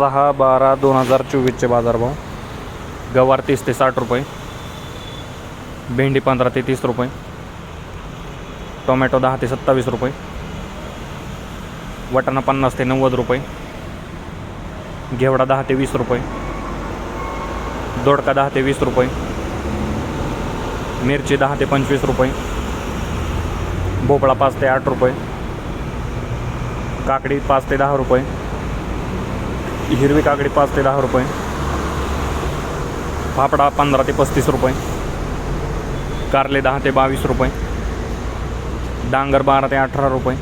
सहा बारा दोन हजार चोवीसचे बाजारभाव. गवार तीस ते साठ रुपये. भेंडी पंधरा ते तीस रुपये. टोमॅटो दहा ते सत्तावीस रुपये. वाटाणा पन्नास ते नव्वद रुपये. घेवडा दहा ते वीस रुपये. दोडका दहा ते वीस रुपये. मिरची दहा ते पंचवीस रुपये. भोपळा पाच ते आठ रुपये. काकडी पाच ते दहा रुपये. हिरवी काकडी पाच ते दहा रुपये. फाफडा पंधरा ते पस्तीस रुपये. कारले दहा ते बावीस रुपये. डांगर बारा ते अठरा रुपये.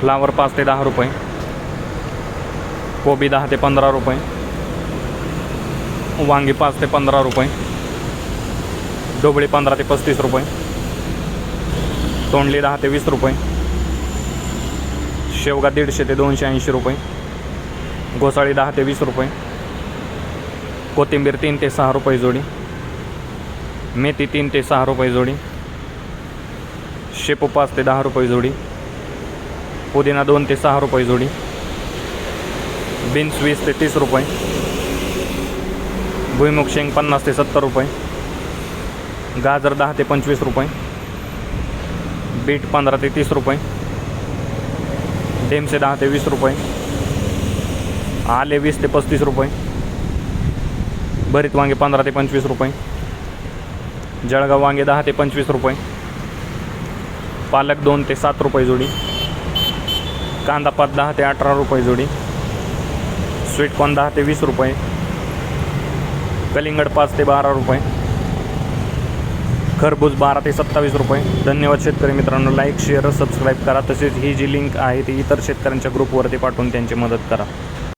फ्लावर पाच ते दहा रुपये. कोबी दहा ते पंधरा रुपये. वांगी पाच ते पंधरा रुपये. डोबळी पंधरा ते पस्तीस रुपये. तोंडली दहा ते वीस रुपये. शेवगा दीडशे ते दोनशे ऐंशी रुपये. घोसाळी दहा ते वीस रुपये. कोथिंबीर तीन ते सहा रुपये जोडी. मेथी तीन ते सहा रुपये जोडी. शेपू पाच ते दहा रुपये जोडी. पुदिना दोन ते सहा रुपये जोडी. बीन्स वीस ते तीस रुपये. भुईमुग शेंग पन्नास ते सत्तर रुपये. गाजर दहा ते पंचवीस रुपये. बीट पंधरा ते तीस रुपये. डेमसे दहा ते वीस रुपये. आले वीस ते पस्तीस रुपये. भरीत वांगे पंधरा ते पंचवीस रुपये. जळगाव वांगे दहा ते पंचवीस रुपये. पालक दोन ते सात रुपये जोडी. कांदा पात दहा ते अठरा रुपये जोडी. स्वीटकॉर्न दहा ते वीस रुपये. कलिंगड पाच ते बारा रुपये. खरबूज बारा ते सत्तावीस रुपये. धन्यवाद शेतकरी मित्रांनो लाईक शेअर सबस्क्राईब करा. तसेच ही जी लिंक आहे ती इतर शेतकऱ्यांच्या ग्रुपवरती पाठवून त्यांची मदत करा.